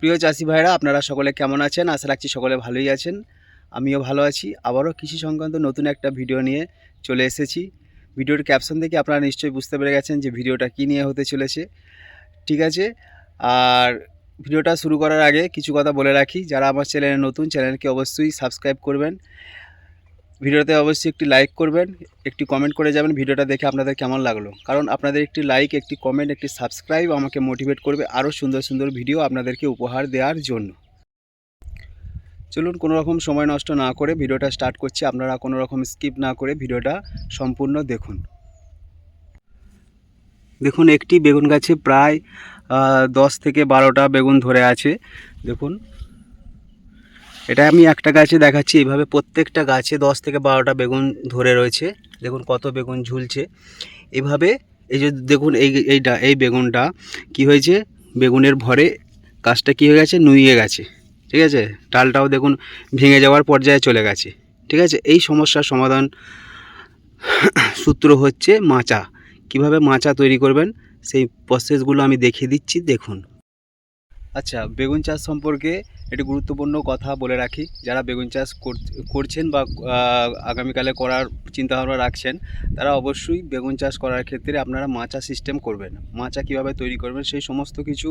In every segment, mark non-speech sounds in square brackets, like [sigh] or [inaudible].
প্রিয় চাষি ভাইরা, আপনারা সকলে কেমন আছেন? আশা রাখছি সকলে ভালোই আছেন। আমিও ভালো আছি। আবারও কৃষি সংক্রান্ত নতুন একটা ভিডিও নিয়ে চলে এসেছি। ভিডিওর ক্যাপশন দেখে আপনারা নিশ্চয়ই বুঝতে পেরে গেছেন যে ভিডিওটা কী নিয়ে হতে চলেছে। ঠিক আছে? আর ভিডিওটা শুরু করার আগে কিছু কথা বলে রাখি। যারা আমার চ্যানেলে নতুন চ্যানেলকে অবশ্যই সাবস্ক্রাইব করবেন। ভিডিওতে অবশ্যই একটি লাইক করবেন, একটি কমেন্ট করে যাবেন ভিডিওটা দেখে আপনাদের কেমন লাগল। কারণ আপনাদের একটি লাইক একটি কমেন্ট একটি সাবস্ক্রাইব আমাকে মোটিভেট করবে আরও সুন্দর সুন্দর ভিডিও আপনাদেরকে উপহার দেওয়ার জন্য। চলুন কোনো রকম সময় নষ্ট না করে ভিডিওটা স্টার্ট করছি। আপনারা কোনো রকম স্কিপ না করে ভিডিওটা সম্পূর্ণ দেখুন। দেখুন, একটি বেগুন গাছে প্রায় দশ থেকে বারোটা বেগুন ধরে আছে। দেখুন এটা আমি একটা গাছে দেখাচ্ছি এইভাবে প্রত্যেকটা গাছে দশ থেকে বারোটা বেগুন ধরে রয়েছে। দেখুন কত বেগুন ঝুলছে। এভাবে এই যে দেখুন এই, এইটা, এই বেগুনটা কি হয়েছে? বেগুনের ভরে গাছটা কী হয়ে গেছে? নুইয়ে গেছে। ঠিক আছে? ডালটাও দেখুন ভেঙে যাওয়ার পর্যায়ে চলে গেছে। ঠিক আছে? এই সমস্যার সমাধান সূত্র হচ্ছে মাচা। কীভাবে মাচা তৈরি করবেন? সেই প্রসেসগুলো আমি দেখিয়ে দিচ্ছি। দেখুন। আচ্ছা বেগুন চাষ সম্পর্কে একটি গুরুত্বপূর্ণ কথা বলে রাখি। যারা বেগুন চাষ করছেন বা আগামীকালে করার চিন্তাভাবনা রাখছেন, তারা অবশ্যই বেগুন চাষ করার ক্ষেত্রে আপনারা মাচা সিস্টেম করবেন। মাচা কীভাবে তৈরি করবেন, সেই সমস্ত কিছু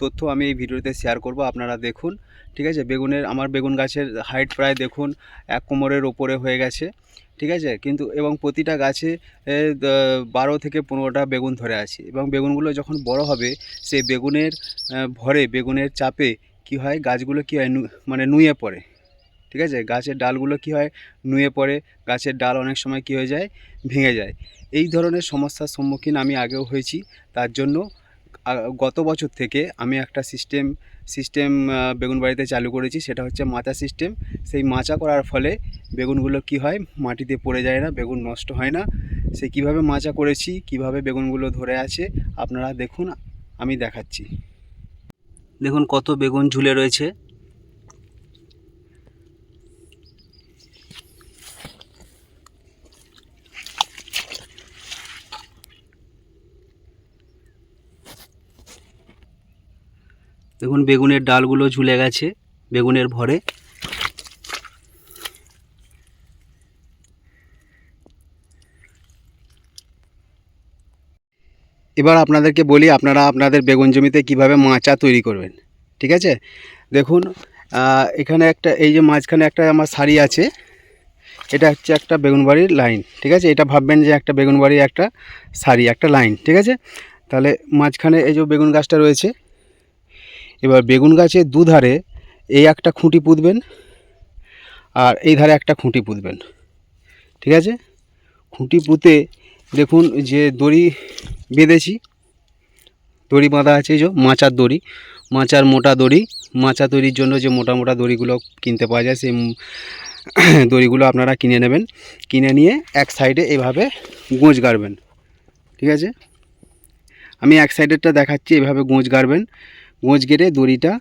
তথ্য আমি এই ভিডিওতে শেয়ার করব, আপনারা দেখুন। ঠিক আছে? বেগুনের, আমার বেগুন গাছের হাইট প্রায় দেখুন, এক কোমরের ওপরে হয়ে গেছে। ঠিক আছে? কিন্তু এবং প্রতিটা গাছে বারো থেকে পনেরোটা বেগুন ধরে আছে। এবং বেগুনগুলো যখন বড় হবে, সেই বেগুনের ভরে, বেগুনের চাপে কি হয়? গাছগুলো কি হয়? মানে নুয়ে পড়ে। ঠিক আছে? গাছের ডালগুলো কি হয়? নুয়ে পড়ে। গাছের ডাল অনেক সময় কি হয়ে যায়? ভেঙে যায়। এই ধরনের সমস্যার সম্মুখীন আমি আগেও হয়েছি। তার জন্য গত বছর থেকে আমি একটা সিস্টেম সিস্টেম বেগুন বাড়িতে চালু করেছি, সেটা হচ্ছে মাচা সিস্টেম সেই মাচা করার ফলে বেগুনগুলো কি হয়, মাটিতে পড়ে যায় না, বেগুন নষ্ট হয় না। সে কীভাবে মাচা করেছি, কীভাবে বেগুনগুলো ধরে আছে, আপনারা দেখুন, আমি দেখাচ্ছি। দেখুন কত বেগুন ঝুলে রয়েছে। দেখুন বেগুনের ডালগুলো ঝুলে গেছে, বেগুনের ভরে। এবার আপনাদেরকে বলি আপনারা আপনাদের বেগুন জমিতে কীভাবে মাচা তৈরি করবেন, ঠিক আছে? দেখুন এখানে একটা, এই যে মাঝখানে একটা আমার শাড়ি আছে, এটা হচ্ছে একটা বেগুন বাড়ির লাইন, ঠিক আছে? এটা ভাববেন যে একটা বেগুন বাড়ির একটা শাড়ি একটা লাইন, ঠিক আছে? তাহলে মাঝখানে এই যে বেগুন গাছটা রয়েছে এবার বেগুন গাছের দুধারে এই একটা খুঁটি পুঁতবেন আর এই ধারে একটা খুঁটি পুঁতবেন। ঠিক আছে? খুঁটি পুঁতে দেখুন যে দড়ি বেঁধেছি। দড়ি বাঁধা আছে যে মাচার দড়ি। মাচার মোটা দড়ি। মাচা তৈরির জন্য যে মোটা মোটা দড়িগুলো কিনতে পাওয়া যায়, সেই [clears throat] দড়িগুলো আপনারা কিনে নেবেন। কিনে নিয়ে এক সাইডে এভাবে গোঁজ গাড়বেন। ঠিক আছে? আমি এক সাইডেরটা দেখাচ্ছি, এভাবে গোঁজ গাড়বেন। গোঁজ গেড়ে দড়িটা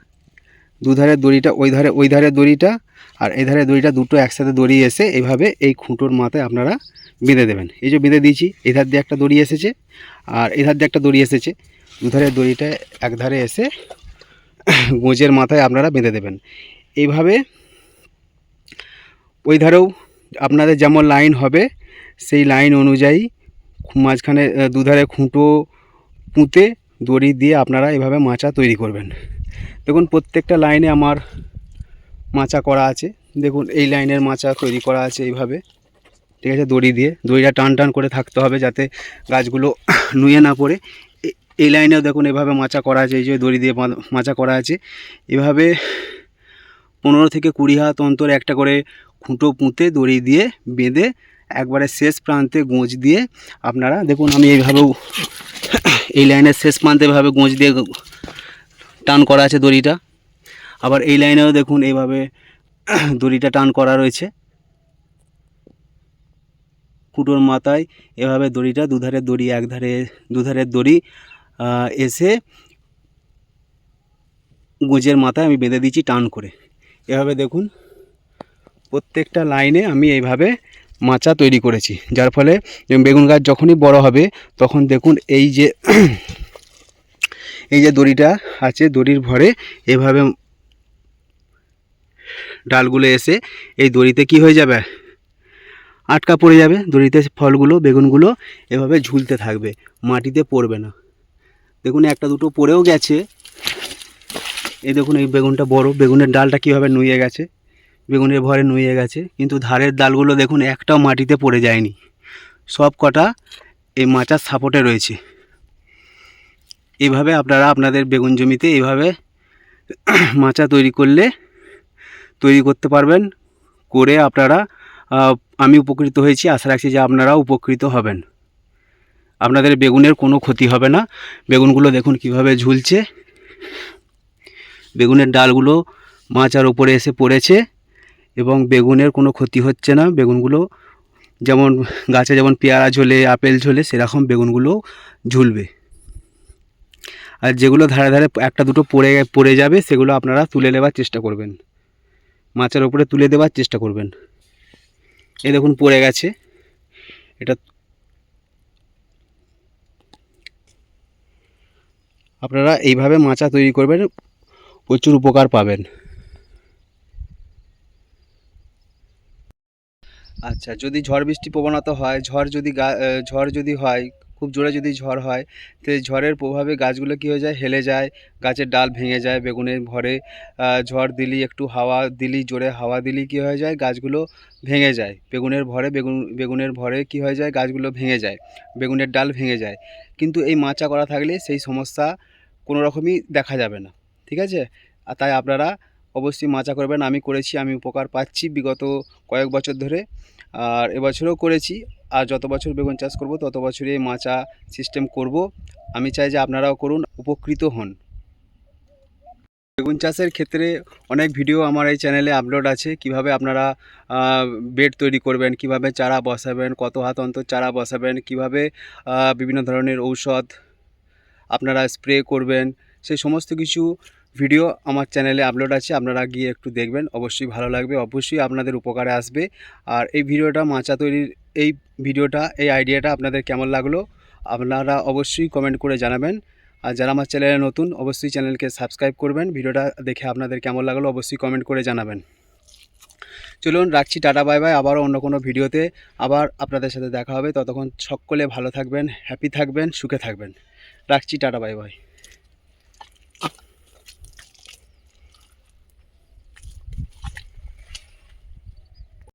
দুধারের দড়িটা, ওই ধারে, ওই ধারের দড়িটা আর এই ধারের দড়িটা দুটো একসাথে দড়ি এসে এইভাবে এই খুঁটোর মাথায় আপনারা বেঁধে দেবেন। এই যে বেঁধে দিয়েছি, এই ধার দিয়ে একটা দড়ি এসেছে আর এই ধার দিয়ে একটা দড়ি এসেছে। দুধারের দড়িটা এক ধারে এসে গোঁজের মাথায় আপনারা বেঁধে দেবেন। এইভাবে ওই ধারেও আপনাদের যেমন লাইন হবে, সেই লাইন অনুযায়ী মাঝখানে, দুধারে খুঁটো পুঁতে দড়ি দিয়ে আপনারা এভাবে মাচা তৈরি করবেন। দেখুন, প্রত্যেকটা লাইনে আমার মাচা করা আছে। দেখুন, এই লাইনের মাচা তৈরি করা আছে এইভাবে। ঠিক আছে, দড়ি দিয়ে। দড়িটা টান টান করে থাকতে হবে যাতে গাছগুলো [coughs] নুয়ে না পড়ে। এই লাইনেও দেখুন, এভাবে মাচা করা আছে। এই যে দড়ি দিয়ে মাচা করা আছে। এভাবে পনেরো থেকে কুড়ি হাত অন্তর একটা করে খুঁটো পুঁতে দড়ি দিয়ে বেঁধে একবারে শেষ প্রান্তে গোঁজ দিয়ে আপনারা, দেখুন, আমি এইভাবেও [clears throat] এই লাইনের শেষ প্রান্তে এভাবে গোঁজ দিয়ে টান করা আছে দড়িটা। আবার এই লাইনেও দেখুন এইভাবে [clears throat] দড়িটা টান করা রয়েছে। কুটোর মাথায় এভাবে দড়িটা দুধারের দড়ি এক ধারে দুধারের দড়ি এসে গোঁজের মাথায় আমি বেঁধে দিচ্ছি টান করে। এভাবে দেখুন, প্রত্যেকটা লাইনে আমি এইভাবে মাচা তৈরি করেছি, যার ফলে বেগুন গাছ যখনই বড় হবে, তখন দেখুন এই যে এই যে দড়িটা আছে, দড়ির ভরে এভাবে ডালগুলো এসে এই দড়িতে কি হয়ে যাবে? আটকা পড়ে যাবে, দড়িতে ফলগুলো, বেগুনগুলো এভাবে ঝুলতে থাকবে, মাটিতে পড়বে না। দেখুন একটা দুটো পড়েও গেছে। এই দেখুন এই বেগুনটা বড়, বেগুনের ডালটা কীভাবে নুয়ে গেছে। বেগুনের ভরে নুয়ে গেছে। কিন্তু ধারের ডালগুলো দেখুন একটাও মাটিতে পড়ে যায়নি। সব কটা এই মাচার সাপোর্টে রয়েছে। এভাবে আপনারা আপনাদের বেগুন জমিতে এভাবে [clears throat] মাচা তৈরি করলে তৈরি করতে পারবেন। করে আপনারা আমি উপকৃত হয়েছি। আশা রাখছি যে আপনারাও উপকৃত হবেন। আপনাদের বেগুনের কোনো ক্ষতি হবে না। বেগুনগুলো দেখুন কীভাবে ঝুলছে। বেগুনের ডালগুলো মাচার উপরে এসে পড়েছে। এবং বেগুনের কোনো ক্ষতি হচ্ছে না। বেগুনগুলো যেমন গাছে যেমন পেয়ারা ঝোলে, আপেল ঝোলে, সেরকম বেগুনগুলো ঝুলবে। আর যেগুলো ধারে ধারে একটা দুটো পড়ে পড়ে যাবে, সেগুলো আপনারা তুলে নেবার চেষ্টা করবেন। মাচার ওপরে তুলে দেওয়ার চেষ্টা করবেন। এই দেখুন পড়ে গেছে। এটা আপনারা এইভাবে মাচা তৈরি করবেন, প্রচুর উপকার পাবেন। আচ্ছা যদি ঝড় বৃষ্টি প্রবণতা হয়, ঝড় যদি ঝড় যদি হয়, খুব জোরে যদি ঝড় হয়, তো ঝড়ের প্রভাবে গাছগুলো কী হয়ে যায়? হেলে যায়, গাছের ডাল ভেঙে যায়, বেগুনের ভরে ঝড় দিলি, একটু হাওয়া দিলি, জোরে হাওয়া দিলি কী হয়ে যায়? গাছগুলো ভেঙে যায়। বেগুনের ভরে বেগুন, বেগুনের ভরে কী হয়ে যায়? গাছগুলো ভেঙে যায়, বেগুনের ডাল ভেঙে যায়। কিন্তু এই মাচা করা থাকলে সেই সমস্যা কোনো রকমই দেখা যাবে না। ঠিক আছে? তাই আপনারা অবশ্যই মাচা করবেন। আমি করেছি, আমি উপকার পাচ্ছি বিগত কয়েক বছর ধরে। আর এবছরও করেছি। আর যত বছর বেগুন চাষ করব, তত বছরই এই মাচা সিস্টেম করব। আমি চাই যে আপনারাও করুন, উপকৃত হন। বেগুন চাষের ক্ষেত্রে অনেক ভিডিও আমার এই চ্যানেলে আপলোড আছে। কীভাবে আপনারা বেড তৈরি করবেন, কীভাবে চারা বসাবেন, কত হাত অন্তর চারা বসাবেন, কীভাবে বিভিন্ন ধরনের ঔষধ আপনারা স্প্রে করবেন, সেই সমস্ত কিছু ভিডিও আমার চ্যানেলে আপলোড আছে, আপনারা গিয়ে একটু দেখবেন। অবশ্যই ভালো লাগবে, অবশ্যই আপনাদের উপকারে আসবে। আর এই ভিডিওটা, মাচা তৈরির এই ভিডিওটা, এই আইডিয়াটা আপনাদের কেমন লাগল, আপনারা অবশ্যই কমেন্ট করে জানাবেন। আর যারা আমার চ্যানেলে নতুন, অবশ্যই চ্যানেলকে সাবস্ক্রাইব করবেন। ভিডিওটা দেখে আপনাদের কেমন লাগল, অবশ্যই কমেন্ট করে জানাবেন। চলুন, রাখছি, টাটা, বাই বাই। আবারও অন্য কোনো ভিডিওতে আবার আপনাদের সাথে দেখা হবে। ততক্ষণ সকলে ভালো থাকবেন, হ্যাপি থাকবেন, সুখে থাকবেন। রাখছি, টাটা, বাই বাই।